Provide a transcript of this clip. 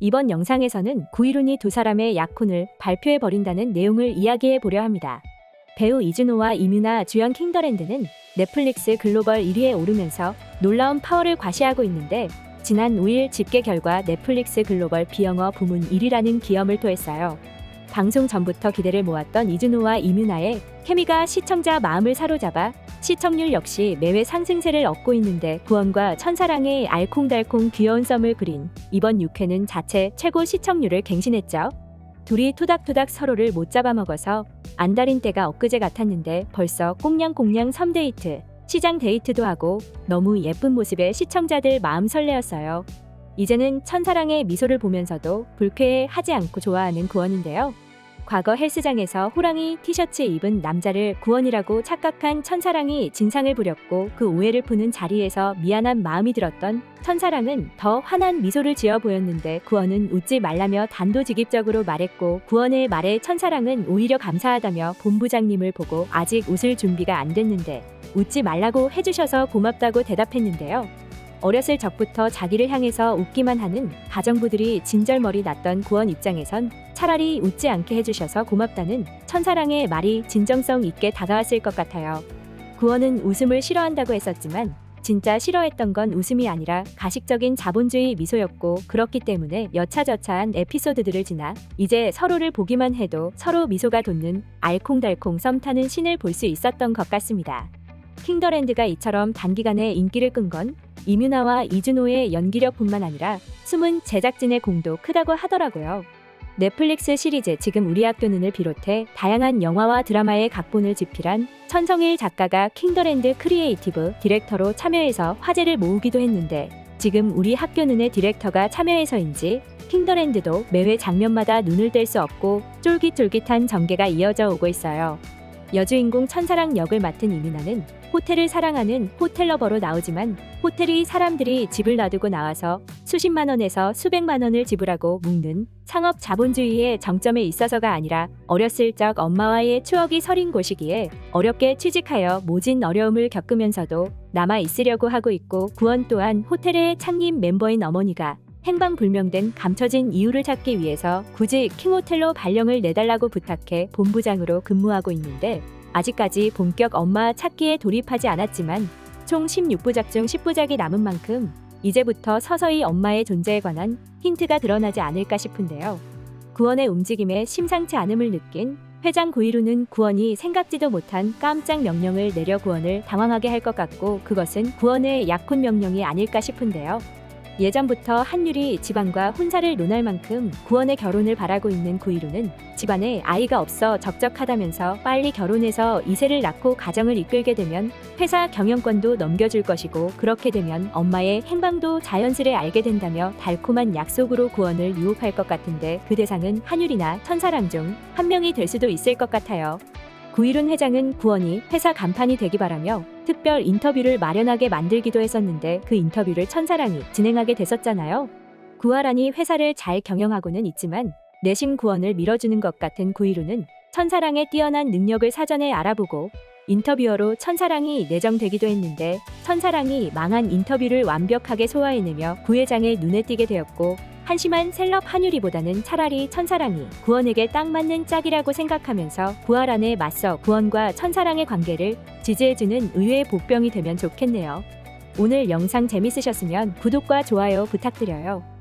이번 영상에서는 구이룬이 두 사람의 약혼을 발표해 버린다는 내용을 이야기해 보려 합니다. 배우 이준호와 이뮤나 주연 킹더랜드는 넷플릭스 글로벌 1위에 오르면서 놀라운 파워를 과시하고 있는데 지난 5일 집계 결과 넷플릭스 글로벌 비영어 부문 1위라는 기염을 토했어요. 방송 전부터 기대를 모았던 이준호와 이뮤나의 케미가 시청자 마음을 사로잡아 시청률 역시 매회 상승세를 얻고 있는데 구원과 천사랑의 알콩달콩 귀여운 썸을 그린 이번 6회는 자체 최고 시청률을 갱신했죠. 둘이 토닥토닥 서로를 못 잡아먹어서 안달인 때가 엊그제 같았는데 벌써 꽁냥꽁냥 섬데이트, 시장 데이트도 하고 너무 예쁜 모습에 시청자들 마음 설레었어요. 이제는 천사랑의 미소를 보면서도 불쾌해 하지 않고 좋아하는 구원인데요. 과거 헬스장에서 호랑이 티셔츠 입은 남자를 구원이라고 착각한 천사랑이 진상을 부렸고 그 오해를 푸는 자리에서 미안한 마음이 들었던 천사랑은 더 환한 미소를 지어 보였는데 구원은 웃지 말라며 단도직입적으로 말했고 구원의 말에 천사랑은 오히려 감사하다며 본부장님을 보고 아직 웃을 준비가 안 됐는데 웃지 말라고 해주셔서 고맙다고 대답했는데요. 어렸을 적부터 자기를 향해서 웃기만 하는 가정부들이 진절머리 났던 구원 입장에선 차라리 웃지 않게 해주셔서 고맙다는 천사랑의 말이 진정성 있게 다가왔을 것 같아요. 구원은 웃음을 싫어한다고 했었지만 진짜 싫어했던 건 웃음이 아니라 가식적인 자본주의 미소였고 그렇기 때문에 여차저차한 에피소드들을 지나 이제 서로를 보기만 해도 서로 미소가 돋는 알콩달콩 썸 타는 신을 볼 수 있었던 것 같습니다. 킹더랜드가 이처럼 단기간에 인기를 끈 건 이뮤나와 이준호의 연기력뿐만 아니라 숨은 제작진의 공도 크다고 하더라고요. 넷플릭스 시리즈 지금 우리 학교 눈을 비롯해 다양한 영화와 드라마의 각본을 집필한 천성일 작가가 킹더랜드 크리에이티브 디렉터로 참여해서 화제를 모으기도 했는데 지금 우리 학교 눈의 디렉터가 참여해서인지 킹더랜드도 매회 장면마다 눈을 뗄 수 없고 쫄깃쫄깃한 전개가 이어져 오고 있어요. 여주인공 천사랑 역을 맡은 이민아는 호텔을 사랑하는 호텔러버로 나오지만 호텔이 사람들이 집을 놔두고 나와서 수십만 원에서 수백만 원을 지불하고 묵는 상업 자본주의의 정점에 있어서가 아니라 어렸을 적 엄마와의 추억이 서린 곳이기에 어렵게 취직하여 모진 어려움을 겪으면서도 남아 있으려고 하고 있고 구원 또한 호텔의 창립 멤버인 어머니가 행방불명된 감춰진 이유를 찾기 위해서 굳이 킹호텔로 발령을 내달라고 부탁해 본부장으로 근무하고 있는데 아직까지 본격 엄마 찾기에 돌입하지 않았지만 총 16부작 중 10부작이 남은 만큼 이제부터 서서히 엄마의 존재에 관한 힌트가 드러나지 않을까 싶은데요. 구원의 움직임에 심상치 않음을 느낀 회장 구이루는 구원이 생각지도 못한 깜짝 명령을 내려 구원을 당황하게 할 것 같고 그것은 구원의 약혼 명령이 아닐까 싶은데요. 예전부터 한율이 집안과 혼사를 논할 만큼 구원의 결혼을 바라고 있는 구이루는 집안에 아이가 없어 적적하다면서 빨리 결혼해서 이세를 낳고 가정을 이끌게 되면 회사 경영권도 넘겨줄 것이고 그렇게 되면 엄마의 행방도 자연스레 알게 된다며 달콤한 약속으로 구원을 유혹할 것 같은데 그 대상은 한율이나 천사랑 중 한 명이 될 수도 있을 것 같아요. 구일훈 회장은 구원이 회사 간판이 되기 바라며 특별 인터뷰를 마련하게 만들기도 했었는데 그 인터뷰를 천사랑이 진행하게 됐었잖아요. 구하란이 회사를 잘 경영하고는 있지만 내심 구원을 밀어주는 것 같은 구일훈은 천사랑의 뛰어난 능력을 사전에 알아보고 인터뷰어로 천사랑이 내정되기도 했는데 천사랑이 망한 인터뷰를 완벽하게 소화해내며 구회장의 눈에 띄게 되었고 한심한 셀럽 한유리보다는 차라리 천사랑이 구원에게 딱 맞는 짝이라고 생각하면서 구하란에 맞서 구원과 천사랑의 관계를 지지해주는 의외의 복병이 되면 좋겠네요. 오늘 영상 재밌으셨으면 구독과 좋아요 부탁드려요.